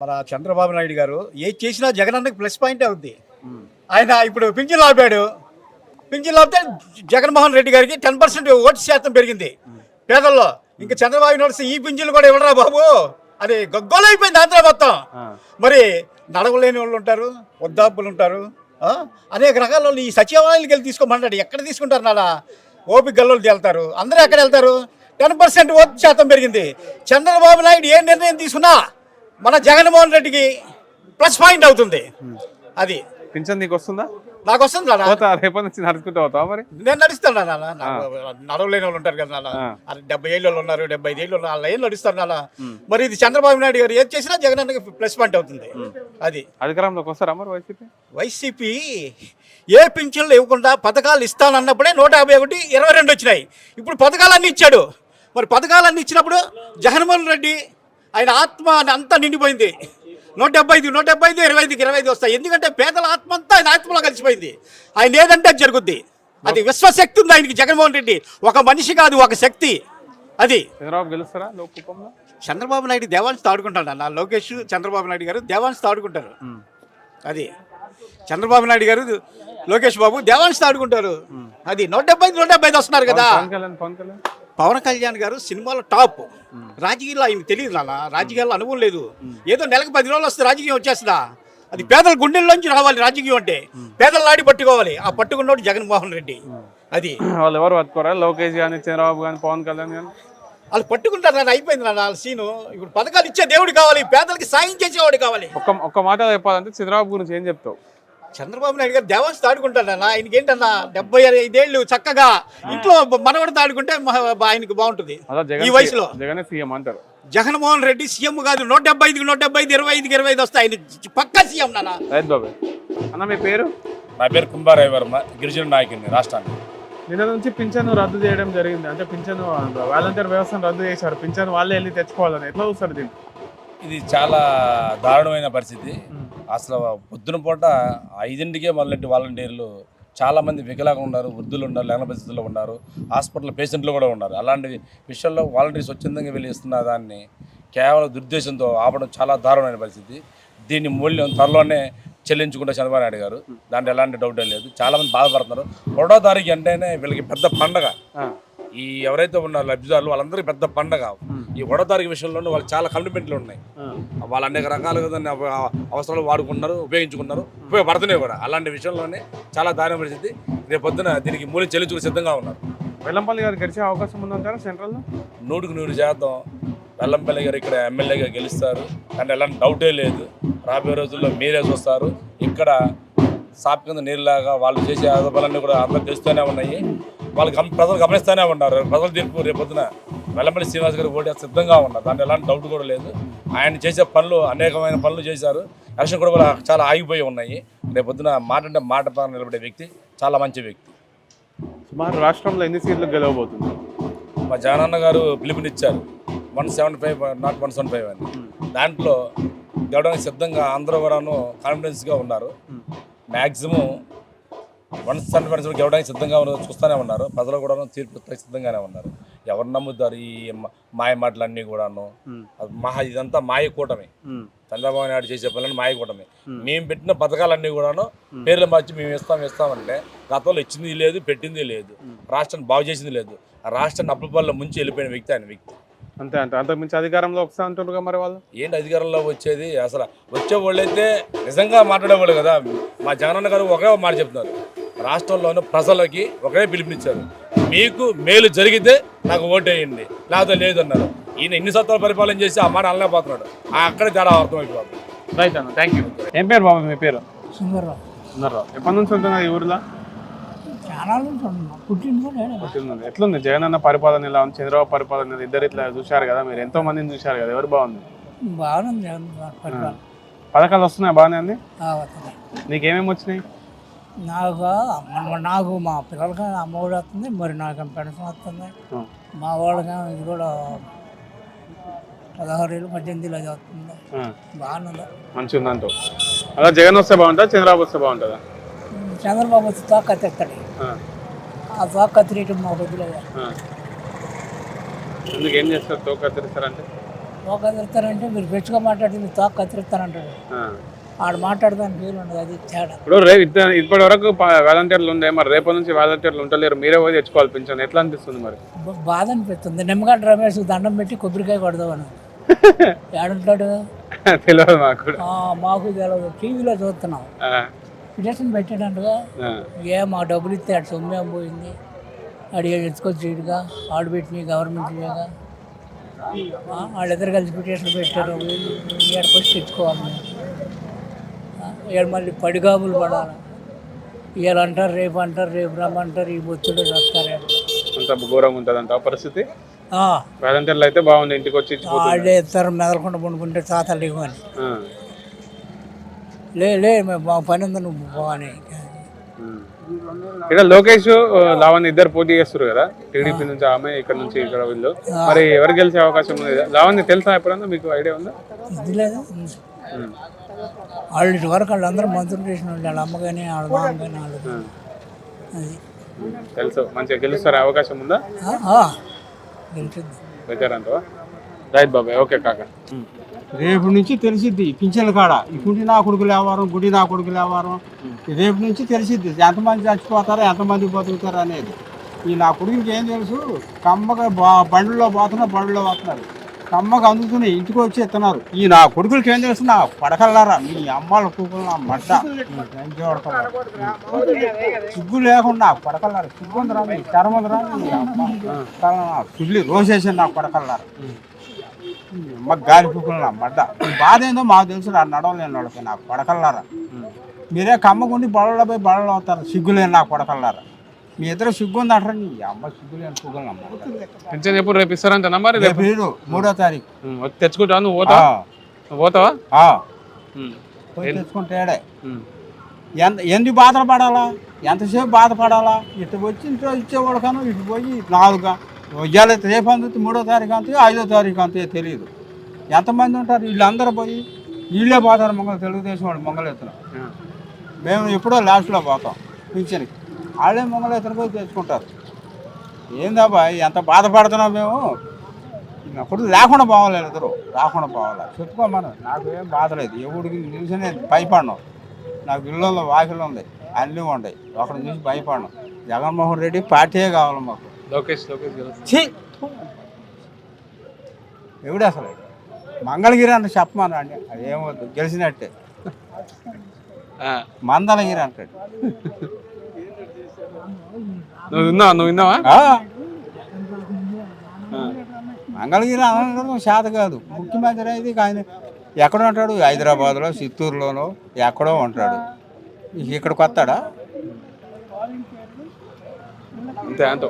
మన చంద్రబాబు నాయుడు గారు ఏది చేసినా జగన్ అన్నకి ప్లస్ పాయింట్ అవుద్ది. ఆయన ఇప్పుడు పింఛన్ ఆపాడు పింఛన్ ఆపితే జగన్మోహన్ రెడ్డి గారికి టెన్ పర్సెంట్ ఓటు శాతం పెరిగింది. పేదల్లో ఇంకా చంద్రబాబు నాయుడు వస్తే ఈ పింఛన్లు కూడా ఇవ్వరా బాబు? అది గగ్గోలు అయిపోయింది ఆంధ్ర మొత్తం. మరి నడవలేని వాళ్ళు ఉంటారు వృద్ధాపులు ఉంటారు? అనేక రకాల వాళ్ళు ఈ సచివాలయాలకు వెళ్ళి తీసుకోమన్నాడు ఎక్కడ తీసుకుంటారు నాలా? ఓపిక గల్లోకి వెళ్తారు అందరూ ఎక్కడ వెళ్తారు? టెన్ పర్సెంట్ ఓటు శాతం పెరిగింది. చంద్రబాబు నాయుడు ఏ నిర్ణయం తీసుకున్నా మన జగన్మోహన్ రెడ్డికి ప్లస్ పాయింట్ అవుతుంది. అది. పింఛన్ నీకు వస్తుందా? నాకు వస్తుంది రేపటి నుంచి నడుచుకుంటూ పోతావా మరి? నేను నడుస్తాను నాన్న నడవలేని వాళ్ళు ఉంటారు కదా నాన్న. డెబ్బై ఏళ్ళు ఉన్నారు డెబ్బై ఐదు ఏళ్ళు ఉన్నారు వాళ్ళ ఏళ్ళు నడుస్తారు నాన్న? మరి ఇది చంద్రబాబు నాయుడు గారు ఏది చేసినా జగన్ అన్నకి ప్లస్ పాయింట్ అవుతుంది. అది. అధికారంలోకి వస్తారా మరి వైసీపీ? వైసీపీ ఏ పింఛన్లు ఇవ్వకుండా పథకాలు ఇస్తానన్నప్పుడే నూట యాభై ఒకటి ఇరవై రెండు వచ్చినాయి. ఇప్పుడు పథకాలన్నీ ఇచ్చాడు. మరి పథకాలన్నీ ఇచ్చినప్పుడు జగన్మోహన్ రెడ్డి ఆయన ఆత్మ అంతా నిండిపోయింది. నూట డెబ్బై ఐదు నూట డెబ్బై ఐదు ఇరవై ఐదుకి ఇరవై ఐదు వస్తాయి. ఎందుకంటే పేదల ఆత్మ అంతా ఆయన ఆత్మలో కలిసిపోయింది. ఆయన ఏదంటే అది జరుగుద్ది. అది విశ్వశక్తి ఉంది ఆయనకి జగన్మోహన్ రెడ్డి. ఒక మనిషి కాదు ఒక శక్తి. అది. చంద్రబాబు గెలుస్తారా చంద్రబాబు నాయుడు దేవాన్స్ ఆడుకుంటాడు అన్న. లోకేష్ చంద్రబాబు నాయుడు గారు దేవాన్స్ ఆడుకుంటారు అది. చంద్రబాబు నాయుడు గారు లోకేష్ బాబు దేవాన్స్ ఆడుకుంటారు అది. నూట డెబ్బై ఐదు నూట డెబ్బై ఐదు వస్తున్నారు కదా. పవన్ కళ్యాణ్ గారు సినిమాలో టాప్. రాజకీయాల్లో ఆయన తెలియదు నాన్న. రాజకీయాల్లో అనుభవం లేదు. ఏదో నెలకు పది రోజులు వస్తే రాజకీయం వచ్చేస్తుందా? అది పేదల గుండెల్లోంచి రావాలి రాజకీయం అంటే. పేదల నాడి పట్టుకోవాలి. ఆ పట్టుకున్నోడు జగన్మోహన్ రెడ్డి. అది. వాళ్ళు ఎవరు పట్టుకోరా? లోకేష్ కానీ చంద్రబాబు కానీ పవన్ కళ్యాణ్ కానీ వాళ్ళు పట్టుకుంటారు నాన్న. అయిపోయింది నాన్న వాళ్ళ సీను. ఇప్పుడు పథకాలు ఇచ్చే దేవుడు కావాలి. పేదలకి సాయం చేసేవాడు కావాలి. ఒక్క ఒక్క మాట చెప్పాలంటే చంద్రబాబు గురించి ఏం చెప్తావు? చంద్రబాబు నాయుడు గారు దేవాన్స్ తాడుకుంటాడన్న ఆయనకి ఏంటన్నా డెబ్బై ఐదేళ్ళు చక్కగా ఇంట్లో మనవడు తాడుకుంటే ఆయనకి బాగుంటుంది. ఈ జగన్ వయసులో. జగన్ సీఎం అంటారు. జగన్మోహన్ రెడ్డి సీఎం కాదు. నూట డెబ్బై ఐదుకి నూట డెబ్బై ఐదు ఇరవై ఐదుకి ఇరవై ఐదు వస్తాయి. ఆయన పక్కా సీఎం నాన్న. రైతు బాబు అన్న మీ పేరు? నా పేరు కుంభారాయ్ వర్మ గిరిజన నాయకుడిని రాష్ట్రానికి. నిన్న నుంచి పింఛను రద్దు చేయడం జరిగింది. అంటే పింఛను వాలంటీర్ వ్యవస్థను రద్దు చేశారు. పింఛను వాళ్ళే వెళ్ళి తెచ్చుకోవాలని. ఎట్లా చూస్తారు దీన్ని? ఇది చాలా దారుణమైన పరిస్థితి. అసలు పొద్దున పూట ఐదింటికే మొదలెట్టి వాలంటీర్లు చాలా మంది వికలాంగులు ఉన్నారు వృద్ధులు ఉన్నారు లేన పరిస్థితుల్లో ఉన్నారు. హాస్పిటల్ పేషెంట్లు కూడా ఉన్నారు. అలాంటి విషయంలో వాలంటీర్ స్వచ్ఛందంగా వెళ్ళి ఇస్తున్న దాన్ని కేవలం దుర్దేశంతో ఆపడం చాలా దారుణమైన పరిస్థితి. దీని మూల్యం త్వరలోనే చెల్లించుకుంటే చంద్రబాబు నాయుడు గారు. దాంట్లో ఎలాంటి డౌట్ లేదు. చాలామంది బాధపడుతున్నారు. ఒకటో తారీఖు అంటేనే వీళ్ళకి పెద్ద పండగ. ఈ ఎవరైతే ఉన్నారో లబ్ధిదారులు వాళ్ళందరికీ పెద్ద పండగ. ఈ ఒకటో తారీఖు విషయంలోనే వాళ్ళు చాలా కమిట్మెంట్లు ఉన్నాయి. వాళ్ళు అనేక రకాలుగా అవసరాలు వాడుకున్నారు ఉపయోగించుకున్నారు ఉపయోగపడుతున్నాయి కూడా. అలాంటి విషయంలోనే చాలా దారుణ పరిస్థితి. రేపు పొద్దున దీనికి మూల్యం చెల్లించుకు సిద్ధంగా ఉన్నారు. వెల్లంపల్లి గారు గెలిచే అవకాశం ఉందంటారా సెంట్రల్లో నూటికి నూరు శాతం వెల్లంపల్లి గారు ఇక్కడ ఎమ్మెల్యేగా గెలుస్తారు. కానీ ఎలాంటి డౌటే లేదు. రాబోయే రోజుల్లో మీరే చూస్తారు. ఇక్కడ సాప్ కింద నీరులాగా వాళ్ళు చేసే ఆరోపణలన్నీ కూడా అందరూ తెలుస్తూనే ఉన్నాయి. వాళ్ళు గమ ప్రజలు గమనిస్తూనే ఉన్నారు. ప్రజల తీర్పు రేపొద్దున వెల్లంపల్లి శ్రీనివాస్ గారు ఓటే సిద్ధంగా ఉన్నారు. దాంట్లో ఎలాంటి డౌట్ కూడా లేదు. ఆయన చేసే పనులు అనేకమైన పనులు చేశారు. ఎలక్షన్ కూడా చాలా ఆగిపోయి ఉన్నాయి. రేపొద్దున మాట అంటే మాట నిలబడే వ్యక్తి చాలా మంచి వ్యక్తి. సుమారు రాష్ట్రంలో ఎన్ని సీట్లు గెలవబోతుంది? మా జగనన్న గారు పిలుపునిచ్చారు. One seven five not one seven five అని. దాంట్లో గెలవడానికి సిద్ధంగా అందరూ కూడాను కాన్ఫిడెన్స్గా ఉన్నారు. మ్యాక్సిమం వన్ సెవెన్ పర్సెంట్ గెలవడానికి సిద్ధంగా ఉన్నారు చూస్తూనే ఉన్నారు. ప్రజలు కూడా తీర్పు ఇవ్వడానికి సిద్ధంగానే ఉన్నారు. ఎవరు నమ్ముతారు ఈ మాయ మాటలన్నీ కూడాను? మహా ఇదంతా మాయ కూటమి. చంద్రబాబు నాయుడు చేసే పనులను మాయ కూటమి. మేము. పెట్టిన పథకాలన్నీ కూడాను పేర్లు మార్చి మేము ఇస్తాం ఇస్తామంటే గతంలో ఇచ్చింది లేదు పెట్టింది లేదు. రాష్ట్రాన్ని బాగు చేసింది లేదు. ఆ రాష్ట్రాన్ని అప్పుల ముంచి వెళ్ళిపోయిన వ్యక్తి ఆయన వ్యక్తి. అంతే అంటే. అంతకుమించి అధికారంలో ఒకసారి అంటున్నారు మరి వాళ్ళు? ఏంటి అధికారంలో వచ్చేది? అసలు వచ్చే వాళ్ళైతే నిజంగా మాట్లాడేవాళ్ళు కదా. మా జగనన్న గారు ఒకే మాట చెప్తున్నారు. రాష్ట్రంలోని ప్రజలకి ఒకే పిలుపునిచ్చారు. మీకు మేలు జరిగితే నాకు ఓటేయండి లేకపోతే లేదు అన్నారు ఈయన ఎన్ని సత్వాలు పరిపాలన చేసి ఆ మాట అనలేకపోతున్నాడు ఆ అక్కడే తేడా అర్థమైపోతుంది రైట్ అన్న థ్యాంక్ యూ ఏం పేరు బాబు మీ పేరు? సుందరరావు. ఉన్నారా ఎప్పటి నుంచి ఉంటున్నారు ఈ ఊరిలో చాలా నుంచి ఉన్నాం పుట్టింది కూడా ఈడే. ఎట్లుంది? జగన్ అన్న పరిపాలన ఇలా ఉంది? చంద్రబాబు పరిపాలన ఇద్దరు ఇట్లా చూశారు కదా మీరు. ఎంతో మందిని చూశారు కదా. ఎవరు బాగుంది? పరిపాలన. పథకాలు వస్తున్నాయి? బాగానే వస్తుంది. నీకేమేమి వచ్చినాయి? నాకు నాకు మా పిల్లలకి అమ్మఒడి వస్తుంది మరి నాకు పెన్షన్ వస్తుంది. మా వాళ్ళకి ఇది కూడా పదహారు ఏళ్ళు పద్దెనిమిది అది వస్తుంది. ఉంది. మంచిగా ఉందంటూ అలా జగన్ వస్తే బాగుంటుందా? చంద్రబాబు వస్తే బాగుంటుందా? చంద్రబాబు వచ్చి తోక కత్తిస్తాడు ఆ, తోక కత్తిరేయటం మా ఆ. ఎందుకు ఏం చేస్తారు? తోక కత్తిరిస్తారంటే తోక మీరు తోక కత్తిరిస్తానంటాడు ఆ. ఆడు మాట్లాడదానికి వీలు ఉండదు అది తేడా. ఇప్పుడు రే ఇద్ద- ఇప్పటి వరకు వాలంటీర్లు ఉండే మరి రేపటి నుంచి వాలంటీర్లు ఉంటలేరు మీరే పోయి తెచ్చుకోవాలి పింఛన్ ఎట్లా అనిపిస్తుంది మరి? బాధ అనిపిస్తుంది నిమ్మగడ్డ రమేష్ దండం పెట్టి కొబ్బరికాయ కొడదామని ఏడుంటాడు? తెలియదు మాకు మాకు తెలియదు టీవీలో చూస్తున్నాం. పిటిషన్ పెట్టాడంటగా ఏ మా డబ్బులు ఇస్తే ఆడు సొమ్మేం పోయింది. ఏడు ఎత్తుకొచ్చి ఇటుగా ఆడు పెట్టిన గవర్నమెంట్ ఇవ్వగా వాళ్ళిద్దరు కలిసి పిటిషన్ పెట్టారు. వచ్చి తెచ్చుకోవాలి ఈడ మళ్ళీ పడిగాబులు పడాలి. ఇవాళ అంటారు రేపు అంటారు రేపు రమ్మంటారు ఈ బొత్తుడు వస్తారు అంత ఘోరంగా ఉంటుంది అంత పరిస్థితి? వాలంటీర్లు అయితే బాగుంది ఇంటికి వచ్చి వాళ్ళే ఇస్తారు మెదలకుండా పండుకుంటే తాతలు ఇవ్వని ఆ, లే లే మేము మా పని ఉంది నువ్వు పోవని ఉమ్. ఇక్కడ లోకేష్ ఆ, లావణ్య ఇద్దరు పోటీ చేస్తారు కదా? టీడీపీ నుంచి ఆమె ఇక్కడ నుంచి ఇక్కడ వీళ్ళు. మరి ఎవరు గెలిచే అవకాశం ఉంది? లావణ్య తెలుసా ఎప్పుడన్నా? మీకు ఐడియా ఉందా? ఇది లేదు. వాళ్ళు ఇటు వరకు వాళ్ళందరూ మంత్రులు చేసిన వాళ్ళు వాళ్ళ అమ్మ కానీ వాళ్ళ మామ కానీ వాళ్ళు ఉమ్. అది. ఉమ్. తెలుసు. మంచిగా గెలుస్తారా? అవకాశం ఉందా? గెలిచింది. బెటర్ అంటవా రైట్ బాబాయ్. ఓకే కాక. రేపు నుంచి తెలిసిద్ది పింఛన్ల కాడ. ఈ గుడి నా కొడుకులు వ్యవహారం గుడి నా కొడుకులు వ్యవహారం రేపు నుంచి తెలిసిద్ది ఎంతమంది చచ్చిపోతారో ఎంతమంది బతుకుతారు అనేది. ఈ నా కొడుకుకి ఏం తెలుసు? కమ్మగా బా బండిలో పోతున్నా బండిలో పోతున్నారు. కమ్మగా అందుతున్నాయి ఇంటికి వచ్చి ఎత్తున్నారు ఈ నా కొడుకులకి ఏం తెలుసు? నా పడకల్లారా? మీ అమ్మాళ్ళ కూకులు నా మడ్డ. సిగ్గు లేకుండా పడకల్లారా? సిగ్గు ఉందిరా మీ చర్మదురా మీ అమ్మ. తల నా సుల్లి రోసేసాను నా పడకల్లారా? అమ్మ గాలి పూకులు మడ్డ. బాధ ఏందో మాకు తెలుసు నా నడవలేని వాళ్ళకి నాకు పడకల్లారా మీరే కమ్మకుండి బడలో పోయి బడలో అవుతారు సిగ్గులేని నాకు పడకల్లారా మీ ఇద్దరు సిగ్గు ఉంది అంటారు? నీ అమ్మ సిగ్గులేని పూకులు నా మడ్డ. పింఛన్ ఎప్పుడు రేపు ఇస్తారంటనా మరి రేపు? మూడో తారీఖు. తెచ్చుకుంటావా? నువ్వు ఆ, పోతావా? తెచ్చుకుంటాడే. ఎంత ఎన్ని బాధలు పడాలా? ఎంతసేపు బాధపడాలా? ఇటు వచ్చి ఇంట్లో ఇచ్చేవాడు కాను ఇటు పోయి నాలుగు. ఇవాళ రేపు అందుతుంది? మూడో తారీఖు అంతే ఐదో తారీఖు అంతే తెలియదు. ఎంతమంది ఉంటారు? వీళ్ళందరూ పోయి వీళ్ళే పోతారు మంగళ తెలుగుదేశం వాళ్ళు మంగళెత్తున ఆ. మేము ఎప్పుడో లాస్ట్లో పోతాం పింఛన్కి. వాళ్ళే మంగళెత్తున పోయి తెచ్చుకుంటారు. ఏందబ్బా ఎంత బాధపడుతున్నాం మేము? అప్పుడు లేకుండా పోవాలి ఇద్దరు. రాకుండా పోవాలి. చెప్పుకోమను నాకు ఏం బాధ లేదు. ఎవడికి నిలిచనే భయపడను. నాకు ఇళ్ళలో వాకిలు ఉంది అన్నీ ఉంటాయి ఒకటి చూసి భయపడను. జగన్మోహన్ రెడ్డి పార్టీయే కావాలి మాకు. లోకేష్ లోకేష్ గెలుస్తాడు. ఛీ! ఎవడు అసలు? మంగళగిరి అంటే చెప్పమను అండి అది ఏమవుతుంది గెలిచినట్టే. మందలగిరి అంటాడు. నువ్వు విన్నావా నువ్వు విన్నావా. మంగళగిరి అనడం శాత కాదు. ముఖ్యమంత్రి అయితే ఆయన ఎక్కడ ఉంటాడు? హైదరాబాద్లో చిత్తూరులోనో ఎక్కడో ఉంటాడు. ఇక్కడికి వస్తాడా? అంతే అంతో